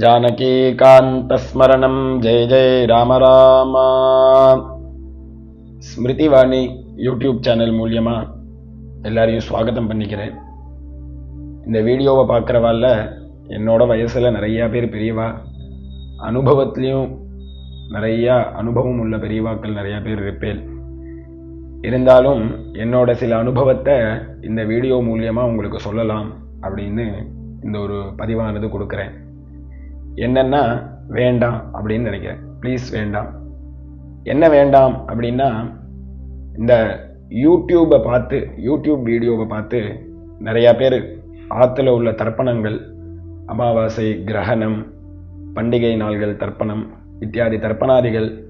जानकीकान्तस्मरणं जय जय Rama Rama ஸ்மிருதிவாணி YouTube channel மூலியமாக எல்லாரையும் ஸ்வாகதம் பண்ணிக்கிறேன் இந்த வீடியோவை பார்க்குறவால என்னோட வயசில் நிறையா பேர் பெரியவா அனுபவத்துலேயும் நிறையா அனுபவம் உள்ள பெரியவாக்கள் நிறையா பேர் இருப்பேன் இருந்தாலும் என்னோட சில அனுபவத்தை இந்த வீடியோ மூலியமாக உங்களுக்கு சொல்லலாம் அப்படின்னு இந்த ஒரு பதிவானது கொடுக்குறேன் என்னென்னா வேண்டாம் அப்படின்னு நினைக்கிறேன். ப்ளீஸ் வேண்டாம். என்ன வேண்டாம் அப்படின்னா இந்த யூடியூப்பை பார்த்து யூடியூப் வீடியோவை பார்த்து நிறையா பேர் ஆற்றுல உள்ள தர்ப்பணங்கள் அமாவாசை கிரகணம் பண்டிகை நாள்கள் தர்ப்பணம் இத்தியாதி தர்ப்பணாதிகள்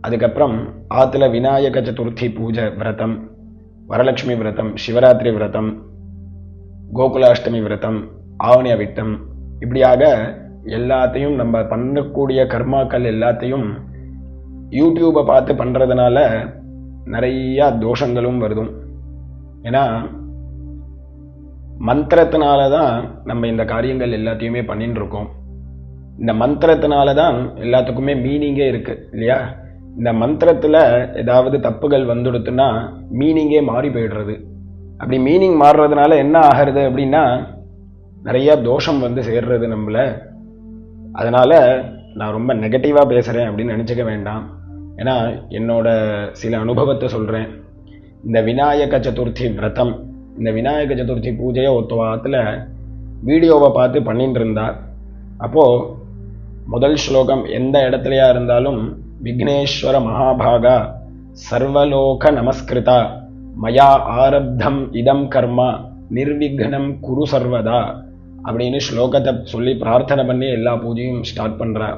அதுக்கப்புறம் ஆற்றுல விநாயக சதுர்த்தி பூஜை விரதம் வரலட்சுமி விரதம் சிவராத்திரி விரதம் கோகுலாஷ்டமி விரதம் ஆவணிய விட்டம் இப்படியாக எல்லாத்தையும் நம்ம பண்ணக்கூடிய கர்மாக்கள் எல்லாத்தையும் யூடியூப்பை பார்த்து பண்ணுறதுனால நிறையா தோஷங்களும் வருதும். ஏன்னா மந்திரத்தினால தான் நம்ம இந்த காரியங்கள் எல்லாத்தையுமே பண்ணிட்டு இருக்கோம் இந்த மந்திரத்தினால தான் எல்லாத்துக்குமே மீனிங்கே இருக்குது இல்லையா? இந்த மந்திரத்தில் ஏதாவது தப்புகள் வந்துடுத்துன்னா மீனிங்கே மாறி போயிடுறது. அப்படி மீனிங் மாறுறதுனால என்ன ஆகிறது அப்படின்னா நிறையா தோஷம் வந்து சேர்றது நம்மள. அதனால் நான் ரொம்ப நெகட்டிவாக பேசுகிறேன் அப்படின்னு நினச்சிக்க வேண்டாம். ஏன்னா என்னோட சில அனுபவத்தை சொல்கிறேன் இந்த விநாயக சதுர்த்தி விரதம் இந்த விநாயக சதுர்த்தி பூஜையை ஒத்த வாரத்தில் வீடியோவை பார்த்து பண்ணிட்டு இருந்தார் அப்போது முதல் ஸ்லோகம் எந்த இடத்துலையா இருந்தாலும் விக்னேஸ்வர மகாபாகா சர்வலோக நமஸ்கிருதா மயா ஆரப்தம் இதம் கர்மா நிர்விக்னம் குரு சர்வதா. அப்படின்னு ஸ்லோகத்தை சொல்லி பிரார்த்தனை பண்ணி எல்லா பூஜையும் ஸ்டார்ட் பண்றா.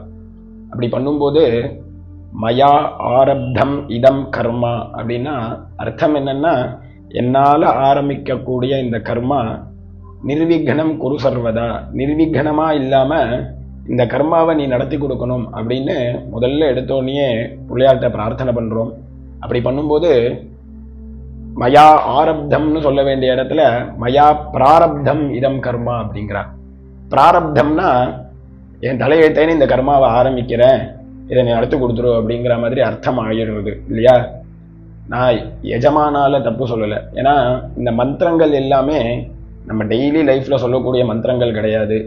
அப்படி பண்ணும்போது மயா ஆரப்தம் இதம் கர்மா அப்படின்னா அர்த்தம் என்னென்னா என்னால் ஆரம்பிக்கக்கூடிய இந்த கர்மா நிர்விக்னம் குரு சர்வதா. நிர்விக்னமாக இல்லாமல் இந்த கர்மாவை நீ நடத்தி கொடுக்கணும் அப்படின்னு முதல்ல எடுத்தோடனே பிள்ளையார்கிட்ட பிரார்த்தனை பண்ணுறோம் அப்படி பண்ணும்போது மயா ஆரப்தம்னு சொல்ல வேண்டிய இடத்துல மயா பிராரப்தம் இதம் கர்மா அப்படிங்கிறா பிராரப்தம்னா என் தலையெழுத்தேன்னு இந்த கர்மாவை ஆரம்பிக்கிறேன் இதை நீ அடுத்து கொடுத்துரு அப்படிங்கிற மாதிரி அர்த்தம் ஆகிடுறது இல்லையா? நான் எஜமானால தப்பு சொல்லலை. ஏன்னா இந்த மந்திரங்கள் எல்லாமே நம்ம டெய்லி லைஃப்பில் சொல்லக்கூடிய மந்திரங்கள் கிடையாது.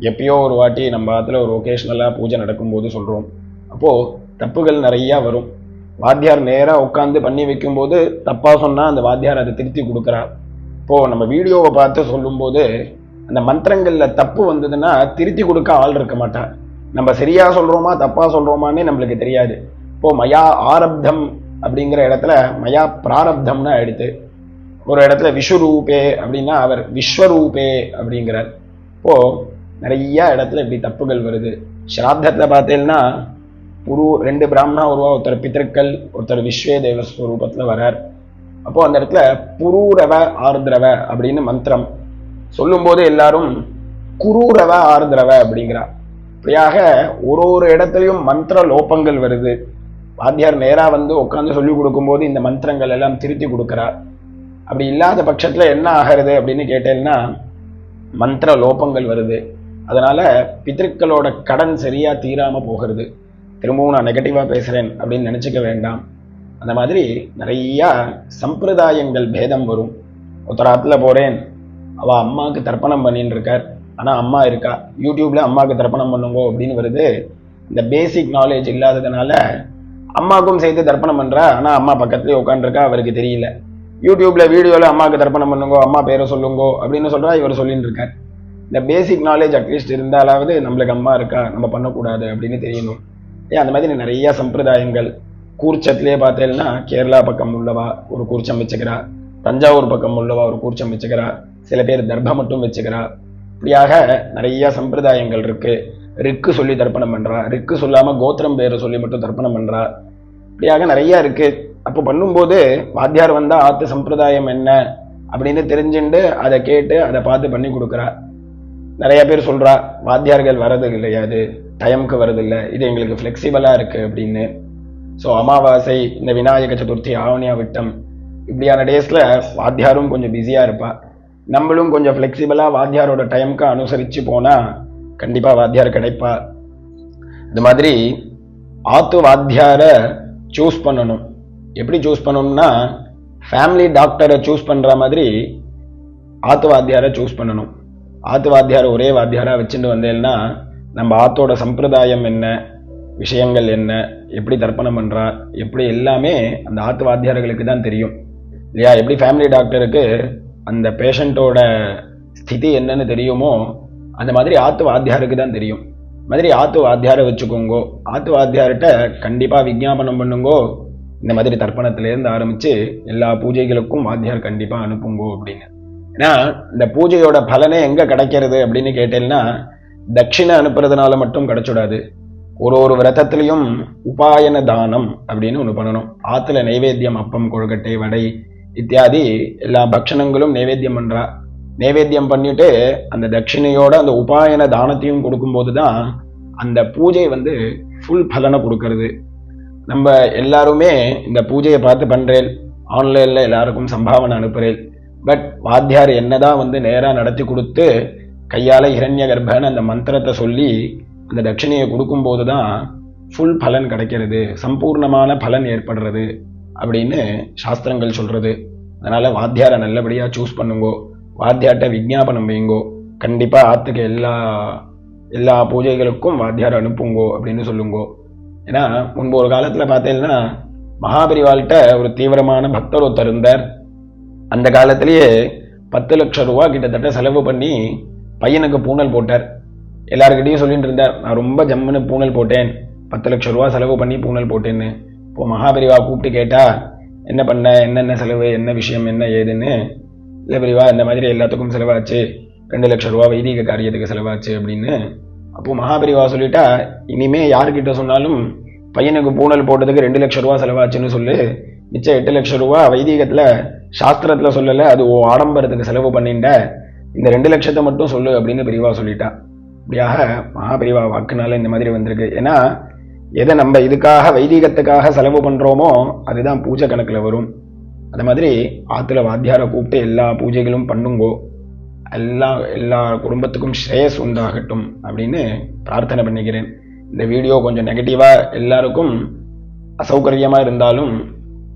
எப்பயோ ஒரு வாட்டி நம்ம ஆற்றுல ஒரு ஒகேஷ்னலாக பூஜை நடக்கும்போது சொல்கிறோம் அப்போது தப்புகள் நிறையா வரும். வாத்தியார் நேராக உட்காந்து பண்ணி வைக்கும்போது தப்பாக சொன்னால் அந்த வாத்தியார் அதை திருத்தி கொடுக்குறார். இப்போது நம்ம வீடியோவை பார்த்து சொல்லும்போது அந்த மந்திரங்களில் தப்பு வந்ததுன்னா திருத்தி கொடுக்க ஆள் இருக்க மாட்டார். நம்ம சரியாக சொல்கிறோமா தப்பாக சொல்கிறோமான்னு நம்மளுக்கு தெரியாது. இப்போது மயா ஆரப்தம் அப்படிங்கிற இடத்துல மயா பிராரப்தம்னு ஆயிடுத்து ஒரு இடத்துல விஸ்வரூபே அப்படின்னா அவர் விஸ்வரூபே அப்படிங்கிறார். இப்போது நிறைய இடத்துல இப்படி தப்புகள் வருது. ஸ்ராத்தத்தில் பார்த்தேன்னா உரு ரெண்டு பிராமணா உருவா ஒருத்தர் பித்திருக்கள் ஒருத்தர் விஸ்வே தேவஸ்வரூபத்தில் வரார். அப்போ அந்த இடத்துல புரூரவ ஆர்திரவ அப்படின்னு மந்திரம். சொல்லும்போது எல்லாரும் குரூரவ ஆர்திரவ அப்படிங்கிறா. இப்படியாக ஒரு ஒரு இடத்துலையும் மந்திர லோபங்கள் வருது. வாத்தியார் நேராக வந்து உட்காந்து சொல்லி கொடுக்கும்போது இந்த மந்திரங்கள் எல்லாம் திருத்தி கொடுக்குறார். அப்படி இல்லாத பட்சத்தில் என்ன ஆகிறது அப்படின்னு கேட்டேன்னா மந்திர லோபங்கள் வருது. அதனால பித்திருக்களோட கடன் சரியா தீராம போகிறது. திரும்பவும் நான் நெகட்டிவாக பேசுகிறேன் அப்படின்னு நினச்சிக்க வேண்டாம். அந்த மாதிரி நிறையா சம்பிரதாயங்கள் பேதம் வரும். ஒத்தர ஆற்றுல போகிறேன் அவள் அம்மாவுக்கு தர்ப்பணம் பண்ணின்னு இருக்கார். ஆனால் அம்மா இருக்கா? யூடியூப்பில் அம்மாவுக்கு தர்ப்பணம் பண்ணுங்கோ அப்படின்னு வருது. இந்த பேசிக் நாலேஜ் இல்லாததுனால அம்மாவுக்கும் சேர்த்து தர்ப்பணம் பண்ணுறா ஆனால் அம்மா பக்கத்துலேயே உட்காந்துருக்கா அவருக்கு தெரியல. யூடியூப்பில் வீடியோவில் அம்மாவுக்கு தர்ப்பணம் பண்ணுங்கோ அம்மா பேரை சொல்லுங்கோ அப்படின்னு சொல்கிறா இவர் சொல்லின்னு இருக்கார். இந்த பேசிக் நாலேஜ் அட்லீஸ்ட் இருந்தாலாவது நம்மளுக்கு அம்மா இருக்கா? நம்ம பண்ணக்கூடாது அப்படின்னு தெரியணும். அந்த மாதிரி நிறைய சம்பிரதாயங்கள். கூர்ச்சத்திலே பார்த்தேன்னா கேரளா பக்கம் உள்ளவா ஒரு கூர்ச்சம் வச்சுக்கிறா தஞ்சாவூர் பக்கம் உள்ளவா ஒரு கூர்ச்சம் வச்சுக்கிறா சில பேர் தர்பம் மட்டும் வச்சுக்கிறா. இப்படியாக நிறைய சம்பிரதாயங்கள் இருக்கு. ரிக்கு சொல்லி தர்ப்பணம் பண்றா ரிக்கு சொல்லாம கோத்திரம் பேரை சொல்லி மட்டும் தர்ப்பணம் பண்றா. இப்படியாக நிறைய இருக்கு. அப்போ பண்ணும்போது வாத்தியார் வந்தா ஆத்து சம்பிரதாயம் என்ன அப்படின்னு தெரிஞ்சுண்டு அதை கேட்டு அதை பார்த்து பண்ணி கொடுக்குறா. நிறைய பேர் சொல்றா வாத்தியார்கள் வரது கிடையாது டைமுக்கு வரது இது எங்களுக்கு ஃப்ளெக்சிபிளாக இருக்குது அப்படின்னு. ஸோ அமாவாசை இந்த விநாயக சதுர்த்தி ஆவணியா விட்டம் இப்படியான டேஸில் வாத்தியாரும் கொஞ்சம் பிஸியாக இருப்பாள் நம்மளும் கொஞ்சம் ஃப்ளெக்சிபிளாக வாத்தியாரோட டைமுக்கு அனுசரித்து போனால் கண்டிப்பாக வாத்தியார் கிடைப்பா. இது மாதிரி ஆத்து வாத்தியாரை சூஸ் பண்ணணும். எப்படி சூஸ் பண்ணணும்னா ஃபேமிலி டாக்டரை சூஸ் பண்ணுற மாதிரி ஆத்து வாத்தியாரை சூஸ் பண்ணணும். ஆத்து வாத்தியாரை ஒரே வாத்தியாராக வச்சுட்டு வந்தேன்னா நம்ம ஆத்தோட சம்பிரதாயம் என்ன? விஷயங்கள் என்ன? எப்படி தர்ப்பணம் பண்ணுறா எப்படி எல்லாமே அந்த ஆத்து வாத்தியார்களுக்கு தான் தெரியும். இல்லையா? எப்படி ஃபேமிலி டாக்டருக்கு அந்த பேஷண்ட்டோட ஸ்திதி என்னன்னு தெரியுமோ அந்த மாதிரி ஆத்து வாத்தியாருக்கு தான் தெரியும். மாதிரி ஆத்து வாத்தியாரை வச்சுக்கோங்கோ ஆத்து வாத்தியார்கிட்ட கண்டிப்பாக விஞ்ஞாபனம் பண்ணுங்கோ இந்த மாதிரி தர்ப்பணத்திலேருந்து ஆரம்பித்து எல்லா பூஜைகளுக்கும் வாத்தியார் கண்டிப்பாக அனுப்புங்கோ அப்படின்னு. ஏன்னா இந்த பூஜையோட பலனே எங்கே கிடைக்கிறது அப்படின்னு கேட்டேன்னா தட்சிணை அனுப்புறதுனால மட்டும் கிடைச்சுடாது. ஒரு ஒரு விரதத்திலையும் உபாயன தானம் அப்படின்னு ஒன்று பண்ணணும். ஆற்றுல நைவேத்தியம் அப்பம் கொழுக்கட்டை வடை இத்தியாதி எல்லா பக்ஷணங்களும் நைவேத்தியம் பண்ணுறா நைவேத்தியம் பண்ணிட்டு அந்த தட்சிணையோட அந்த உபாயன தானத்தையும் கொடுக்கும்போது தான் அந்த பூஜை வந்து ஃபுல் பலனை கொடுக்கறது. நம்ம எல்லாருமே இந்த பூஜையை பார்த்து பண்ணுறேன் ஆன்லைனில் எல்லாருக்கும் சம்பாவனை அனுப்புகிறேன் பட் வாத்தியார் என்னதான் வந்து நேராக நடத்தி கொடுத்து கையால் ஹிரண்ய கர்ப்பன்னு அந்த மந்திரத்தை சொல்லி அந்த தட்சிணையை கொடுக்கும்போது தான் ஃபுல் பலன் கிடைக்கிறது சம்பூர்ணமான பலன் ஏற்படுறது அப்படின்னு சாஸ்திரங்கள் சொல்கிறது அதனால் வாத்தியாரை நல்லபடியாக சூஸ் பண்ணுங்கோ வாத்தியார்கிட்ட விஞ்ஞாபனம் வைங்கோ கண்டிப்பாக ஆற்றுக்கு எல்லா எல்லா பூஜைகளுக்கும் வாத்தியார் அனுப்புங்கோ அப்படின்னு சொல்லுங்கோ. ஏன்னா முன்பு ஒரு காலத்தில் பார்த்தீங்கன்னா மகாபரிவால்கிட்ட ஒரு தீவிரமான பக்தர் ஒருத்தர் இருந்தார். அந்த காலத்திலேயே பத்து லட்சம் ரூபா கிட்டத்தட்ட செலவு பண்ணி பையனுக்கு பூனல் போட்டார். எல்லாருக்கிட்டையும் சொல்லிட்டு இருந்தார் நான் ரொம்ப ஜம்முன்னு பூனல் போட்டேன். பத்து லட்சம் ரூபா செலவு பண்ணி பூனல் போட்டேன்னு. இப்போ மகாபரிவா கூப்பிட்டு கேட்டா என்ன பண்ண? என்னென்ன செலவு? என்ன விஷயம்? என்ன ஏதுன்னு? இல்லை பெரியவா இந்த மாதிரி எல்லாத்துக்கும் செலவாச்சு. ரெண்டு லட்சம் ரூபா வைதிக காரியத்துக்கு செலவாச்சு அப்படின்னு. அப்போ மகாபெரிவா சொல்லிட்டா இனிமே யாருக்கிட்ட சொன்னாலும் பையனுக்கு பூனல் போட்டதுக்கு ரெண்டு லட்சம் ரூபா செலவாச்சுன்னு சொல்லு. மிச்சம் எட்டு லட்சம் ரூபா வைதீகத்தில் சாஸ்திரத்தில் சொல்லலை அது ஓ ஆடம்பரத்துக்கு செலவு பண்ணிட்ட. இந்த ரெண்டு லட்சத்தை மட்டும் சொல்லு அப்படின்னு பெரியவா சொல்லிட்டா. இப்படியாக மகாபெரிவா வாக்குனால இந்த மாதிரி வந்திருக்கு. ஏன்னா எதை நம்ம இதுக்காக வைதிகத்துக்காக செலவு பண்ணுறோமோ அதுதான் பூஜை கணக்கில் வரும். அந்த மாதிரி ஆற்றுல வாத்தியாரை கூப்பிட்டு எல்லா பூஜைகளும் பண்ணுங்கோ. எல்லா எல்லா குடும்பத்துக்கும் ஸ்ரேயஸ் உண்டாகட்டும் அப்படின்னு பிரார்த்தனை பண்ணிக்கிறேன். இந்த வீடியோ கொஞ்சம் நெகட்டிவாக எல்லாருக்கும் அசௌகரியமாக இருந்தாலும்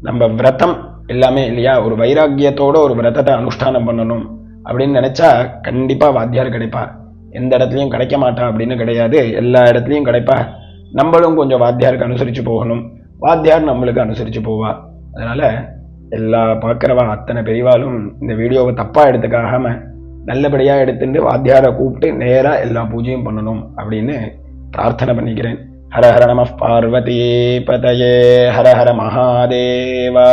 நம்ம விரதம் எல்லாமே இல்லையா? ஒரு வைராக்கியத்தோட ஒரு விரதத்தை அனுஷ்டானம் பண்ணணும். அப்படின்னு நினச்சா கண்டிப்பாக வாத்தியார் கிடைப்பா. எந்த இடத்துலையும் கிடைக்க மாட்டா அப்படின்னு கிடையாது. எல்லா இடத்துலையும் கிடைப்பா. நம்மளும் கொஞ்சம் வாத்தியாருக்கு அனுசரித்து போகணும். வாத்தியார் நம்மளுக்கு அனுசரித்து போவா. அதனால் எல்லா பார்க்குறவா அத்தனை பெரியவாலும் இந்த வீடியோவை தப்பாக எடுத்துக்காகாம நல்லபடியாக எடுத்துட்டு வாத்தியாரை கூப்பிட்டு நேராக எல்லா பூஜையும் பண்ணணும் அப்படின்னு பிரார்த்தனை பண்ணிக்கிறேன். ஹர ஹர நம பார்வதி பதயே. ஹர ஹர மகாதேவா.